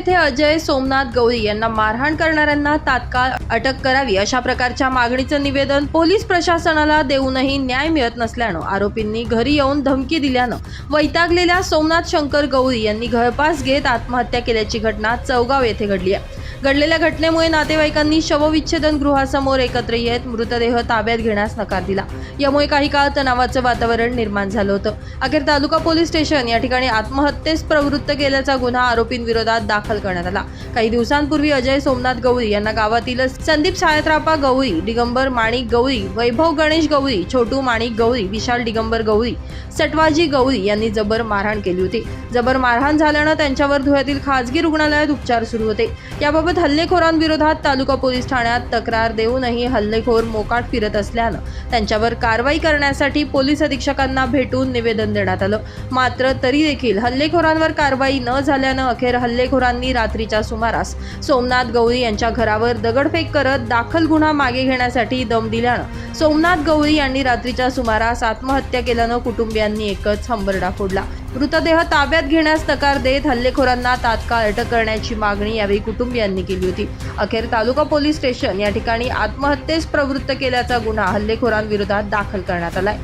येथे अजय सोमनाथ गौरी यांना मारहाण करणाऱ्यांना तात्काळ अटक करावी अशा प्रकारच्या मागणीचं निवेदन पोलीस प्रशासनाला देऊनही न्याय मिळत नसल्यानं आरोपींनी घरी येऊन धमकी दिल्यानं वैतागलेल्या सोमनाथ शंकर गौरी यांनी घरपास घेत आत्महत्या केल्याची घटना चौगाव येथे घडली आहे. घडलेल्या घटनेमुळे नातेवाईकांनी शवविच्छेदन गृहासमोर एकत्र येत मृतदेह ताब्यात घेण्यास नकार दिला. यामुळे काही काळ तणावाचं वातावरण निर्माण झालं होतं. अखेर तालुका पोलीस स्टेशन या ठिकाणी आत्महत्येस प्रवृत्त केल्याचा गुन्हा आरोपींविरोधात दाखल करण्यात आला. काही दिवसांपूर्वी अजय सोमनाथ गवळी यांना गावातील संदीप सायत्रापा गवळी दिगंबर माणिक गवळी वैभव गणेश गवळी छोटू माणिक गवळी विशाल दिगंबर गवळी सटवाजी गवळी यांनी जबर मारहाण केली होती. जबर मारहाण झाल्यानं त्यांच्यावर धुळ्यातील खासगी रुग्णालयात उपचार सुरू होते. याबाबत हल्लेखोरांविरोधात तालुका पोलीस ठाण्यात तक्रार देऊनही हल्लेखोर मोकाट फिरत असल्यानं त्यांच्यावर कारवाई करण्यासाठी पोलीस अधीक्षकांना भेटून निवेदन देण्यात आलं. मात्र तरी देखील हल्लेखोरांवर कारवाई न झाल्यानं अखेर हल्लेखोरांनी रात्रीच्या सुमारास सोमनाथ गवळी यांच्या घरावर दगडफेक करत दाखल गुन्हा मागे घेण्यासाठी दम दिल्यानं सोमनाथ गवळी यांनी रात्रीच्या सुमारास आत्महत्या केल्यानं कुटुंबियांनी एकच हंबरडा फोडला. मृतदेह ताब्यात घेण्यास नकार देत हल्लेखोरांना तात्काळ अटक करण्याची मागणी यावेळी कुटुंबियांनी केली होती. अखेर तालुका पोलीस स्टेशन या ठिकाणी आत्महत्येस प्रवृत्त केल्याचा गुन्हा हल्लेखोरांविरोधात दाखल करण्यात आलाय.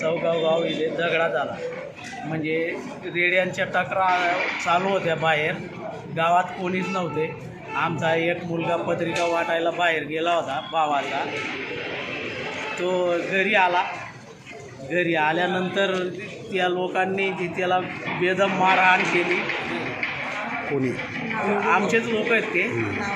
चौगाव गाव इथे झगडा झाला. म्हणजे रेड्यांच्या तक्रार चालू होत्या बाहेर. गावात कोणीच नव्हते. आमचा एक मुलगा पत्रिका वाटायला बाहेर गेला होता भावाचा तो घरी आला. घरी आल्यानंतर त्या लोकांनी ती त्याला बेदम मारहाण केली. कोणी? आमचेच लोक आहेत ते.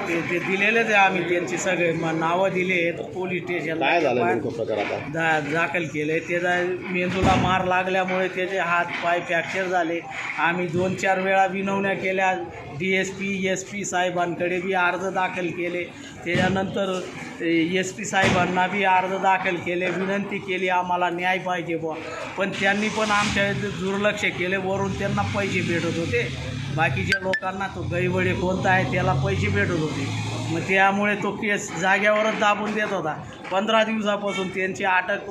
ते ते दिलेलेच आहे आम्ही त्यांची सगळे म- नावं दिले आहेत. पोलीस स्टेशनला. काय झालं नेमकं प्रकार आता? दा दाखल केले त्याचा मेंदूला मार लागल्यामुळे त्याचे हात पाय फ्रॅक्चर झाले. आम्ही दोन चार वेळा विनवण्या केल्या. D S P S P साहेबांकडे बी अर्ज दाखल केले. त्याच्यानंतर एस पी साहेबांना बी अर्ज दाखल केले विनंती केली आम्हाला न्याय पाहिजे बुवा. पण त्यांनी पण आमच्या दुर्लक्ष केले वरून त्यांना पैसे भेटत होते. बाकीच्या लोकांना तो गैवडे कोणता आहे त्याला पैसे भेटत होते. मग त्यामुळे तो केस जाग्यावरच दाबून देत होता. पंधरा दिवसापासून त्यांची अटक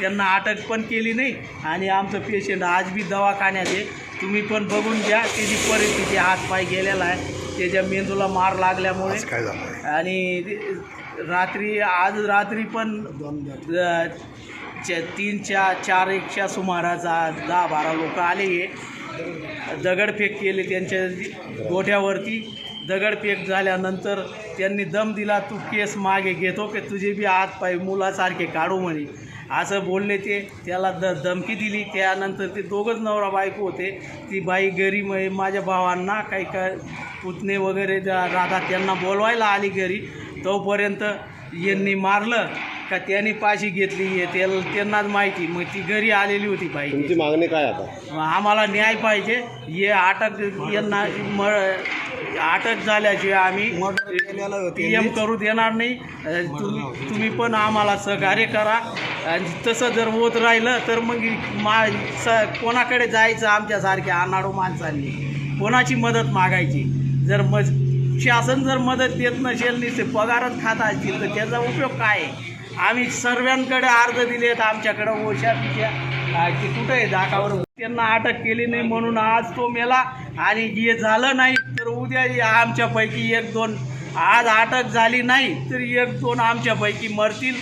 त्यांना अटक पण केली नाही आणि आमचं पेशंट आज बी दवाखान्यात आहे. तुम्ही पण बघून घ्या त्याची परिस्थिती हात पाय गेलेला आहे. त्याच्या मेंदूला मार लागल्यामुळे. आणि रात्री आज रात्री पण च- तीन चार चार एकच्या सुमाराचा दहा बारा लोक आले हे. दगडफेक केले त्यांच्या गोठ्यावरती. दगडफेक झाल्यानंतर त्यांनी दम दिला तू केस मागे घेतो हो, की तुझे बी हात पाय मुलासारखे काढू म्हणे. असं बोलले ते. त्याला द धमकी दिली. त्यानंतर ते दोघंच नवरा बायको होते. ती बाई घरी माझ्या भावांना काही का पुतणे वगैरे राहतात त्यांना बोलवायला आली घरी. तोपर्यंत यांनी मारलं का त्यांनी पाशी घेतली आहे त्याला त्यांनाच माहिती. मग ती घरी आलेली होती बाई. तुमची मागणी काय आता? आम्हाला न्याय पाहिजे. हे अटक यांना म अटक झाल्याशिवाय आम्ही पी एम करू देणार नाही. अ, तुम्ही तुम्ही पण आम्हाला सहकार्य करा. आणि तसं जर होत राहिलं तर मग मा स कोणाकडे जायचं? आमच्यासारख्या अनाडू माणसांनी. कोणाची मदत मागायची? जर मज शासन जर मदत देत नसेल निसे पगारच खात असतील तर त्याचा उपयोग काय आहे? आम्ही सर्वांकडे अर्ज दिलेत आमच्याकडं ओशा पिशा आ, कुठं आहे? दाखावर त्यांना अटक केली नाही म्हणून आज तो मेला. आणि हे झालं नाही तर उद्या आमच्यापैकी एक दोन आज अटक झाली नाही तर एक दोन आमच्यापैकी मरतील.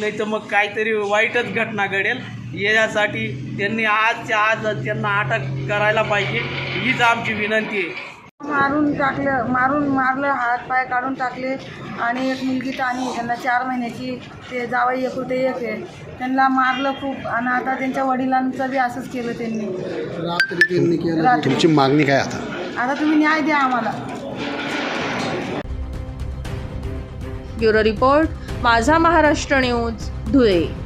नाही तर मग काहीतरी वाईटच घटना घडेल. यासाठी त्यांनी आजच्या आज त्यांना अटक करायला पाहिजे हीच आमची विनंती आहे. मारून टाकलं मारून मारलं हात पाय काढून टाकले. आणि एक मुलगी ताणी त्यांना चार महिन्याची ते जावई एक होते एक आहे. त्यांना मारलं खूप. आणि आता त्यांच्या वडिलांचं बी असंच केलं त्यांनी. रात्री. तुमची मागणी काय आता? आता तुम्ही न्याय द्या आम्हाला. ब्युरो रिपोर्ट माझा महाराष्ट्र न्यूज धुळे.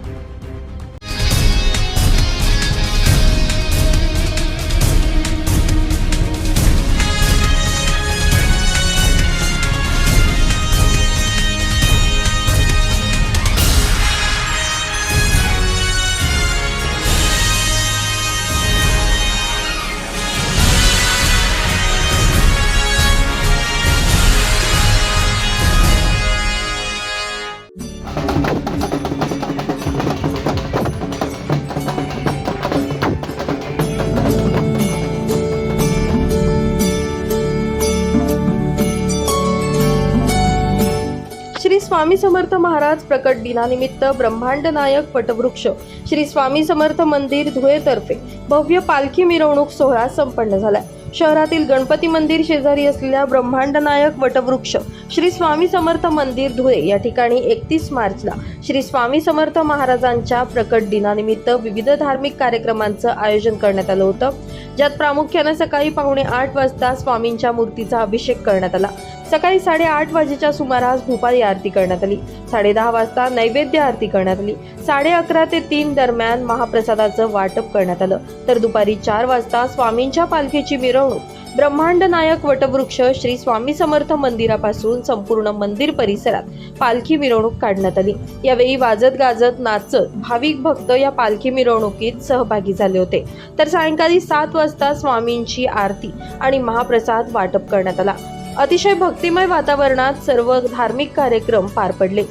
स्वामी समर्थ महाराज प्रकट दिनानिमित्त ब्रह्मांड नायक वटवृक्ष श्री स्वामी समर्थ मंदिर धुळेतर्फे भव्य पालखी मिरवणूक सोहळा संपन्न झाला शहरातील गणपती मंदिर शेजारी असलेल्या ब्रह्मांड नायक वटवृक्ष श्री स्वामी समर्थ मंदिर धुळे या ठिकाणी एकतीस मार्चला श्री स्वामी समर्थ महाराजांच्या प्रकट दिनानिमित्त विविध धार्मिक कार्यक्रमांचं आयोजन करण्यात आलं होतं. ज्यात प्रामुख्यानं सकाळी पावणे आठ वाजता स्वामींच्या मूर्तीचा अभिषेक करण्यात आला. सकाळी साडेआठ वाजेच्या सुमारास भूपाळी आरती करण्यात आली. साडेदहा वाजता नैवेद्य आरती करण्यात आली. साडे अकरा ते तीन दरम्यान महाप्रसादाचं वाटप करण्यात आलं. तर दुपारी चार वाजता स्वामींच्या पालखीची मिरवणूक. ब्रह्मांड नायक वटवृक्ष श्री स्वामी समर्थ मंदिरापासून संपूर्ण मंदिर परिसरात पालखी मिरवणूक काढण्यात आली. यावेळी वाजत गाजत नाचत भाविक भक्त या पालखी मिरवणुकीत सहभागी झाले होते. तर सायंकाळी सात वाजता स्वामींची आरती आणि महाप्रसाद वाटप करण्यात आला. अतिशय भक्तिमय वातावरणात सर्व धार्मिक कार्यक्रम पार पडले.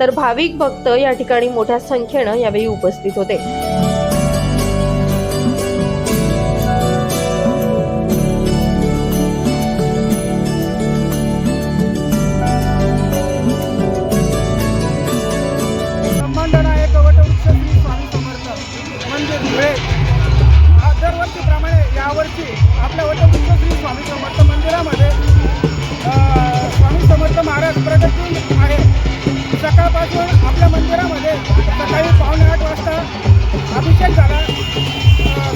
तर भाविक भक्त या ठिकाणी मोठ्या संख्येनं यावेळी उपस्थित होते. ब्रह्मांड वटवृक्ष श्री स्वामी समर्थ. म्हणजे यावर्षी आपल्या वटवृक्ष श्री स्वामी समर्थ मंदिरामध्ये स्वामी समर्थ महाराज प्रगती आहे. सकाळपासून आपल्या मंदिरामध्ये सकाळी पावणे आठ वाजता अभिषेक झाला.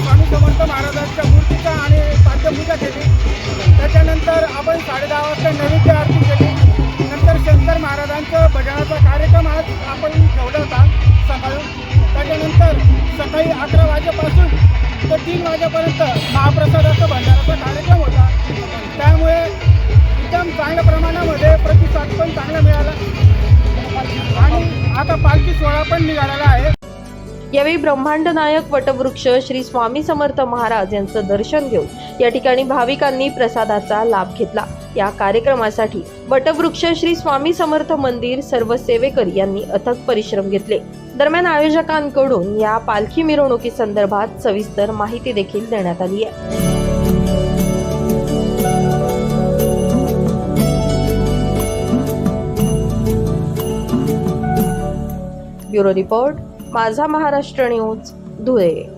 स्वामी समर्थ महाराजांच्या मूर्तीचा आणि पाठ्यपूजा केली. त्याच्यानंतर आपण साडेदहा वाजता नैवेद्य आरती केली. नंतर शंकर महाराजांचं भजनाचा कार्यक्रम आज आपण ठेवला होता सकाळून त्याच्यानंतर सकाळी अकरा वाजेपासून तर तीन वाजेपर्यंत महाप्रसादाचा भंडाराचा कार्यक्रम होता. त्यामुळे एकदम चांगल्या प्रमाणामध्ये प्रतिसाद पण चांगला मिळाला. आणि आता पालखी सोहळा पण निघालेला आहे. यावेळी ब्रह्मांड नायक वटवृक्ष श्री स्वामी समर्थ महाराज यांचं दर्शन घेऊन या ठिकाणी भाविकांनी प्रसादाचा लाभ घेतला. या कार्यक्रमासाठी वटवृक्ष श्री स्वामी समर्थ मंदिर सर्व सेवेकरी यांनी अथक परिश्रम घेतले. दरम्यान आयोजकांकडून या पालखी मिरवणुकी संदर्भात सविस्तर माहिती देखील देण्यात आली आहे. ब्युरो रिपोर्ट माझा महाराष्ट्र न्यूज धुळे.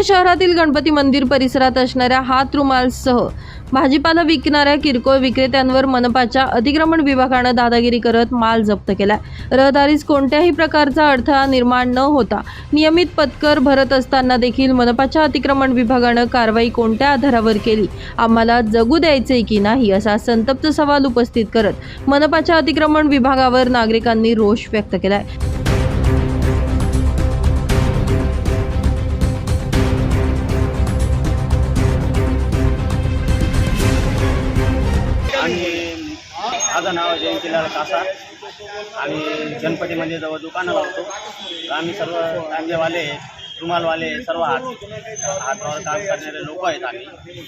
पुणे शहरातील गणपती मंदिर परिसरात असणाऱ्या हात रुमालसह भाजीपाला विकणाऱ्या किरकोळ विक्रेत्यांवर मनपाच्या अतिक्रमण विभागानं दादागिरी करत माल जप्त केलाय. रहदारीस कोणत्याही प्रकारचा अडथळा निर्माण न होता नियमित पत्कर भरत असताना देखील मनपाच्या अतिक्रमण विभागानं कारवाई कोणत्या आधारावर केली? आम्हाला जगू द्यायचे की नाही असा संतप्त सवाल उपस्थित करत मनपाच्या अतिक्रमण विभागावर नागरिकांनी रोष व्यक्त केलाय. नाव कासा आम्ही गणपती जवळ दुकानं लावतो. तर आम्ही सर्व टांगेवाले रुमालवाले सर्व हात हातावर काम करणारे लोक आहेत आम्ही.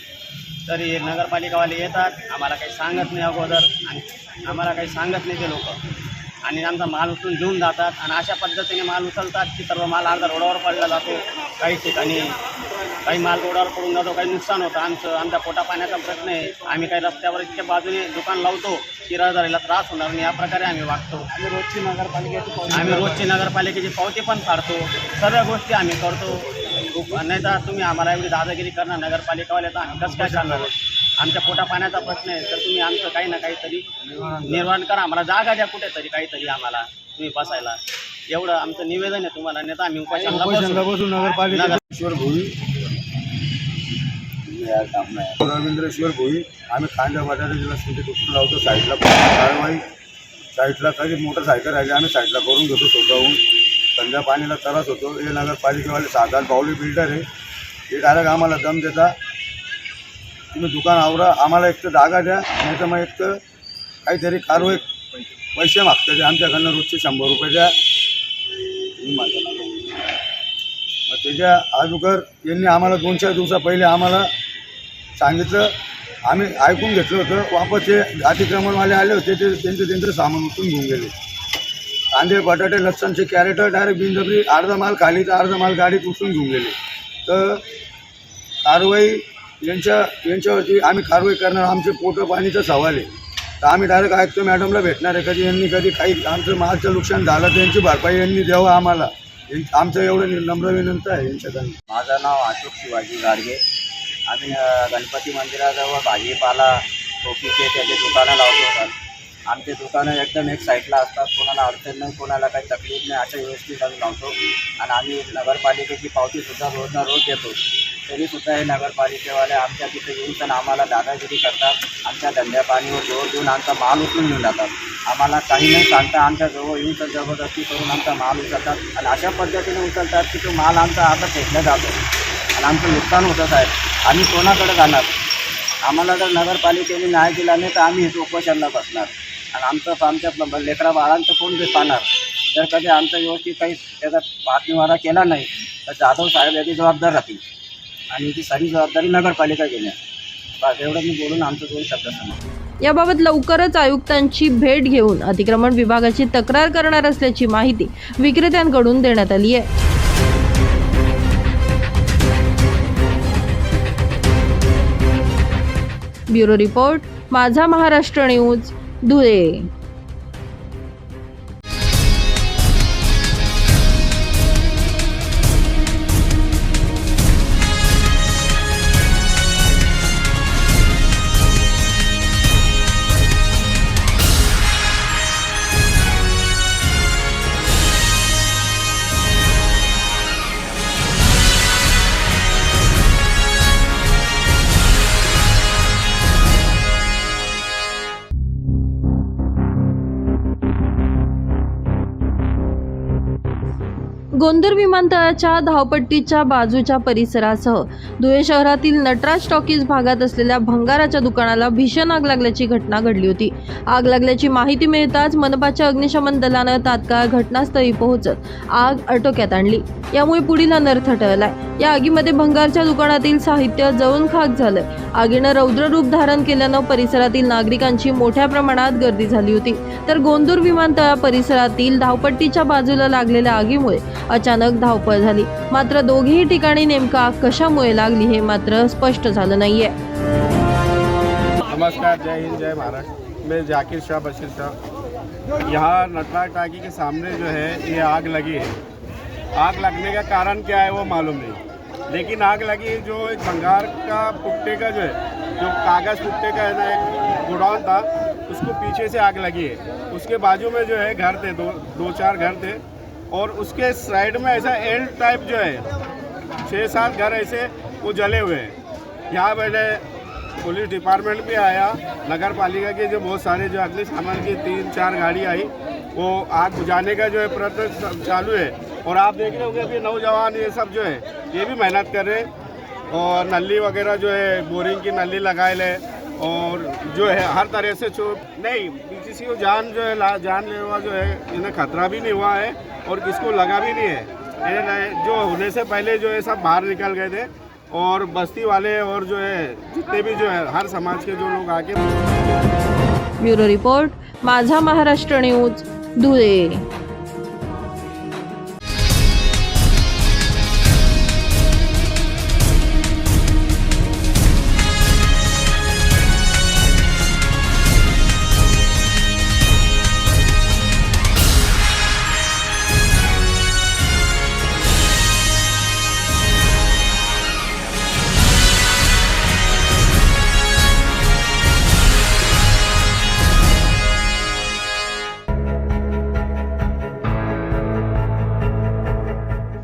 तरी नगरपालिकावाले येतात. आम्हाला काही सांगत नाही अगोदर आणि आम्हाला काही सांगत नाही ते लोक. आणि आमचा माल उचलून घेऊन जातात आणि अशा पद्धतीने माल उचलतात की सर्व माल अर्धा रोडावर पडला जातो काही ठिकाणी. काही माल रोडावर पडून जातो काही नुकसान होतं. आमचं आमच्या पोटा पाण्याचा प्रश्न आहे. आम्ही काही रस्त्यावर इतक्या बाजूने दुकान लावतो की रहदारीला त्रास होणार नाही. या प्रकारे आम्ही वागतो. आम्ही रोजची नगरपालिकेची आम्ही रोजची नगरपालिकेची पावती पण काढतो सर्व गोष्टी आम्ही करतो. खूप- नाही तर तुम्ही आम्हाला एवढी दादागिरी करणार नगरपालिकावाले तर आम्ही कसं काय चालणार? आमच्या पोटा पाण्याचा प्रश्न आहे तर तुम्ही आमचं काही ना काहीतरी निर्माण करा. आम्हाला जागा द्या कुठेतरी काहीतरी आम्हाला तुम्ही बसायला. एवढं आमचं निवेदन आहे तुम्हाला नाही तर आम्ही उपाशांना बसू. नगर- ईश्वर भोई रवींद्रेश्वर भोई आम्ही कांदा बटाटा जिल्हा सिंधी दुकान लावतो साईडला कारवाई. साईडला काही मोटरसायकल आहे आम्ही साईडला करून घेतो स्वतःहून. संध्या पाण्याला त्रास होतो. हे नगरपालिकेवाले साधारण आठ बिल्डर आहे. हे डायरेक्ट आम्हाला दम देता. तुम्ही दुकान आवरा आम्हाला एक तर जागा द्या नाही तर मग एक तर काहीतरी कारवाई पैसे मागतात ते आमच्याकडनं रोजचे शंभर रुपये द्या. मग त्याच्या अगोदर यांनी आम्हाला दोन चार दिवसा पहिले आम्हाला सांगितलं. आम्ही ऐकून घेतलं होतं. वापस ते अतिक्रमणवाले आले होते. ते त्यांचं त्यांचं सामान उठून घेऊन गेले. कांदे बटाटे लसणचे कॅरेट डायरेक्ट बिनजबरी अर्धा माल खाली तर अर्धा माल गाडीत उचलून घेऊन गेले. तर कारवाई यांच्या यांच्यावरती आम्ही कारवाई करणार आमचे पोटं पाणीचं सवाल आहे. तर आम्ही डायरेक्ट आयुक्त मॅडमला भेटणार आहे. कधी यांनी कधी काही आमचं मालचं नुकसान झालं तर यांची भरपाई यांनी द्यावं आम्हाला. आमचं एवढं नम्र विनंती आहे यांच्याकडून. माझं नाव अशोक शिवाजी गाडगे. आम्ही गणपती मंदिराजवळ भाजीपाला टोपीचे त्याचे दुकानं लावतो. आमचे दुकानं एकदम एक साईडला असतात. कोणाला अडचण नाही कोणाला काही तकलीफ नाही अशा व्यवस्थित आम्ही लावतो. आणि आम्ही नगरपालिकेची पावतीसुद्धा रोज ना रोज देतो. तरीसुद्धा हे नगरपालिकेवाले आमच्या तिथे येऊन पण आम्हाला दादागिरी करतात. आमच्या धंद्या पाणीवर जोर देऊन आमचा माल उचलून घेऊन जातात. आम्हाला काही नाही सांगता आमच्या जवळ येऊन तर जबरदस्ती करून आमचा माल उचलतात. आणि अशा पद्धतीने उचलतात की तो माल आमचा आता फेकला जातो. आणि आमचं नुकसान होतं साहेब. आम्ही कोणाकडे जाणार? आम्हाला जर नगरपालिकेने न्याय दिला नाही तर आम्ही इथं उपोषणला बसणार. आणि आमचं आमच्या लेकरा बाळांचं कोण बी पाहणार? जर कधी आमचं व्यवस्थित काही त्याचा पाठनिवारा केला नाही तर जाधव साहेब याची जबाबदार राहतील. आणि ती सारी जबाबदारी नगरपालिका घेण्या बस एवढं मी बोलून आमचं दोन शब्द सांगतो. याबाबत लवकरच आयुक्तांची भेट घेऊन अतिक्रमण विभागाची तक्रार करणार असल्याची माहिती विक्रेत्यांकडून देण्यात आली आहे. ब्युरो रिपोर्ट माझा महाराष्ट्र न्यूज धुळे गोंदर विमानतळाच्या धावपट्टीच्या बाजूच्या परिसरासह धुळे शहरातील नटराज टॉकीज भागात असलेल्या भंगाराच्या दुकानाला भीषण आग लागल्याची घटना घडली होती. आग लागल्याची माहिती मिळताच मनपाच्या अग्निशमन दलानं तात्काळ घटनास्थळी पोहोचत आग आटोक्यात आणली. यामुळे पुढील अनर्थ टळलाय. या आगीमध्ये भंगारच्या दुकानातील साहित्य जळून खाक झालंय. आगीनं रौद्र रूप धारण केल्यानं परिसरातील नागरिकांची मोठ्या प्रमाणात गर्दी झाली होती. तर गोंदूर विमानतळा परिसरातील धावपट्टीच्या बाजूला लागलेल्या आगीमुळे अचानक धावपळ झाली. मात्र दोघेही ठिकाणी नेमका कशामुळे लागली हे मात्र स्पष्ट झालं नाहीये. नमस्कार जय हिंद जय महाराष्ट्र मैं जाकिर शाह बशीर शाह. यहाँ नटराज टाकी के सामने जो है ये आग लगी है। आग लगने का कारण क्या है वो मालूम नहीं। लेकिन आग लगी जो एक भंगार का पुट्टे का जो है जो कागज़ पुट्टे का है ना एक गोडाउन था उसको पीछे से आग लगी है। उसके बाजू में जो है घर थे दो दो चार घर थे। और उसके साइड में ऐसा एल टाइप जो है छः सात घर ऐसे वो जले हुए हैं। यहाँ पहले पुलिस डिपार्टमेंट भी आया नगर पालिका के जो बहुत सारे जो अग्निशमन की तीन चार गाड़ी आई, वो आग बुझाने का जो है प्रयत्न चालू है। और आप देख रहे होंगे अभी नौजवान ये सब जो है, ये भी मेहनत कर रहे हैं। और नली वगैरह जो है, बोरिंग की नली लगाए ले और जो है हर तरह से छो नहीं किसी को जान जो है जान लेवा जो है इन्हें खतरा भी नहीं हुआ है और किसको लगा भी नहीं है। ये जो होने से पहले जो है सब बाहर निकल गए थे और बस्ती वाले और जो है जितने भी जो है हर समाज के जो लोग आके ब्यूरो रिपोर्ट माझा महाराष्ट्र न्यूज धुळे.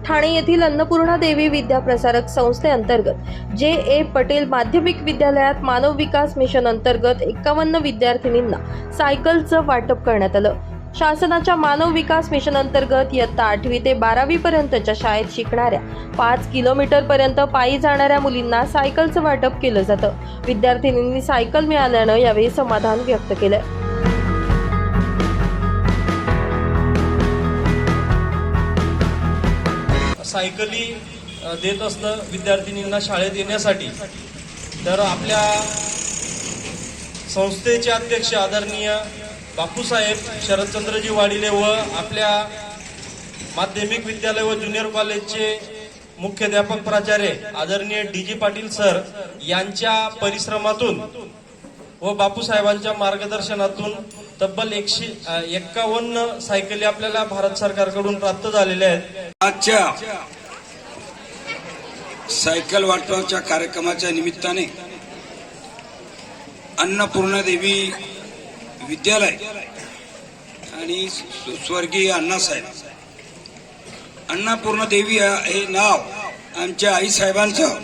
ठाणे येथील अन्नपूर्णा देवी विद्याप्रसारक संस्थेअंतर्गत जे ए पटेल माध्यमिक विद्यालयात मानव विकास मिशन अंतर्गत एकावन्न विद्यार्थिनींना सायकलचं वाटप करण्यात आलं. शासनाच्या मानव विकास मिशन अंतर्गत इयत्ता आठवी ते बारावी पर्यंतच्या शाळेत शिकणाऱ्या पाच किलोमीटर पर्यंत पायी जाणाऱ्या मुलींना सायकलचं वाटप केलं जातं. विद्यार्थिनींनी सायकल मिळाल्यानं यावेळी समाधान व्यक्त केलंय. सायकली देत असतं विद्यार्थिनींना शाळेत येण्यासाठी तर आपल्या संस्थेचे अध्यक्ष आदरणीय बापूसाहेब शरदचंद्रजी वाडिले व आपल्या माध्यमिक विद्यालय व ज्युनियर कॉलेजचे मुख्याध्यापक प्राचार्य आदरणीय डी जी पाटील सर यांच्या परिश्रमातून व बापूसाहेबांच्या मार्गदर्शनातून तब्बल एकशे एक्कावन्न सायकली आपल्याला भारत सरकारकडून प्राप्त झालेल्या आहेत. आजच्या सायकल वाटपाच्या कार्यक्रमाच्या निमित्ताने अन्नपूर्णा देवी विद्यालय आणि स्वर्गीय अण्णासाहेब अन्नपूर्णा देवी हे नाव आमच्या आईसाहेबांचं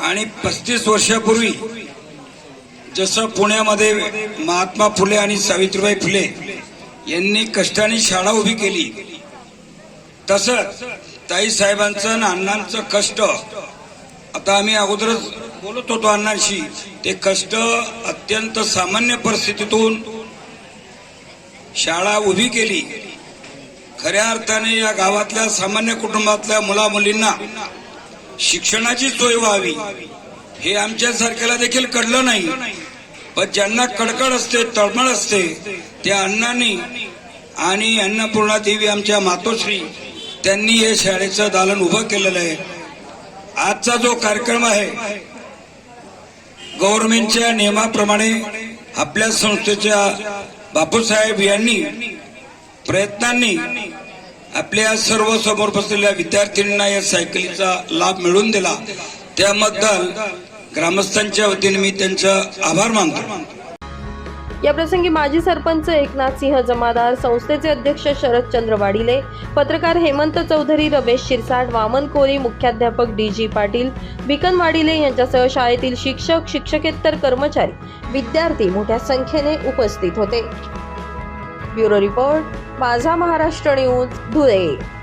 आणि पस्तीस वर्षापूर्वी जसं पुण्यामध्ये महात्मा फुले आणि सावित्रीबाई फुले यांनी कष्टाने शाळा उभी केली तसंच ताई साहेबांचं आणि अण्णांचं कष्ट आता आम्ही अगोदरच बोलत होतो अण्णांशी ते कष्ट अत्यंत सामान्य परिस्थितीतून शाळा उभी केली. खऱ्या अर्थाने या गावातल्या सामान्य कुटुंबातल्या मुला मुलींना शिक्षणाची सोय व्हावी हे आमच्यासारख्याला देखील कळलं नाही. पण ज्यांना कडकड असते तळमळ असते त्या अण्णांनी आणि अन्नपूर्णा देवी आमच्या मातोश्री त्यांनी हे शाळेचं दालन उभं केलेलं आहे. आजचा जो कार्यक्रम आहे गव्हर्नमेंटच्या नियमाप्रमाणे आपल्या संस्थेच्या बापूसाहेब यांनी प्रयत्नांनी आपल्या सर्व समोर बसलेल्या विद्यार्थ्यांना या सायकलीचा लाभ मिळवून दिला. त्याबद्दल ग्रामस्थांच्या वतीने मी त्यांचा आभार मानतो. या प्रसंगी माजी सरपंच एकनाथ सिंह जमादार संस्थेचे अध्यक्ष शरदचंद्र वाडिले पत्रकार हेमंत चौधरी रमेश शिरसाट वामन कोरी मुख्याध्यापक डी जी पाटील बिकन वाडिले यांच्यासह शाळेतील शिक्षक शिक्षकेतर कर्मचारी विद्यार्थी मोठ्या संख्येने उपस्थित होते. ब्युरो रिपोर्ट माझा महाराष्ट्र न्यूज धुळे.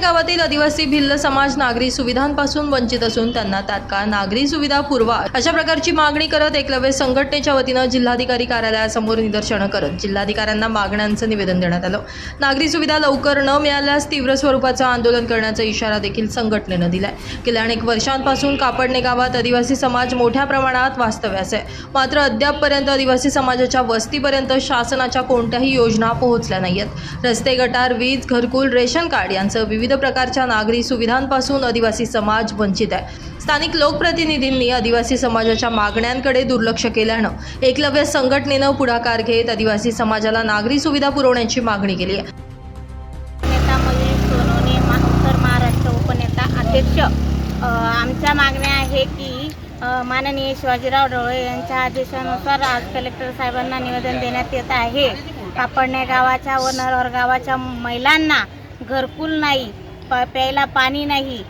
गावातील आदिवासी भिल्ल समाज नागरी सुविधांपासून वंचित असून त्यांना तात्काळ नागरी सुविधा पुरवा अशा प्रकारची मागणी करत एकलव्य संघटनेच्या वतीनं जिल्हाधिकारी कार्यालयासमोर निदर्शनं करत जिल्हाधिकाऱ्यांना मागण्यांचं निवेदन देण्यात आलं. नागरी सुविधा लवकर न मिळाल्यास तीव्र स्वरूपाचं आंदोलन करण्याचा इशारा देखील संघटनेनं दिलाय. गेल्या अनेक वर्षांपासून कापडणे गावात आदिवासी समाज मोठ्या प्रमाणात वास्तव्यास आहे. मात्र अद्यापपर्यंत आदिवासी समाजाच्या वस्तीपर्यंत शासनाच्या कोणत्याही योजना पोहोचल्या नाहीयेत. रस्ते गटार वीज घरकुल रेशन कार्ड यांचं विविध विविध प्रकारच्या नागरी सुविधांपासून आदिवासी समाज वंचित आहे. स्थानिक लोकप्रतिनिधींनी आदिवासी समाजाच्या मागण्यांकडे दुर्लक्ष केल्यानं एकलव्य संघटनेनं पुढाकार घेत आदिवासी समाजाला नागरी सुविधा पुरवण्याची मागणी केली आहे. उत्तर महाराष्ट्र उपनेता आमच्या मागण्या आहे की माननीय शिवाजीराव डोळे यांच्या आदेशानुसार आज कलेक्टर साहेबांना निवेदन देण्यात येत आहे. कापडणे गावाच्या व नरहर गावाच्या महिलांना घरकुल नाही प प्यायला पाणी नाही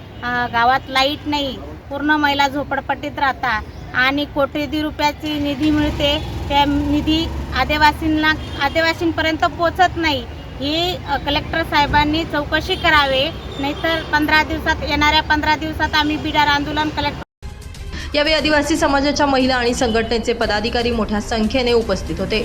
गावात लाइट नाही पूर्ण महिला झोपडपट्टीत राहतात. आणि कोट्यवधी रुपयाची निधी मिळते त्या निधी आदिवासींना आदिवासींपर्यंत पोचत नाही. ही कलेक्टर साहेबांनी चौकशी करावे नाहीतर पंधरा दिवसात येणाऱ्या पंधरा दिवसात आम्ही बिडार आंदोलन कलेक्टर यावेळी आदिवासी समाजाच्या महिला आणि संघटनेचे पदाधिकारी मोठ्या संख्येने उपस्थित होते.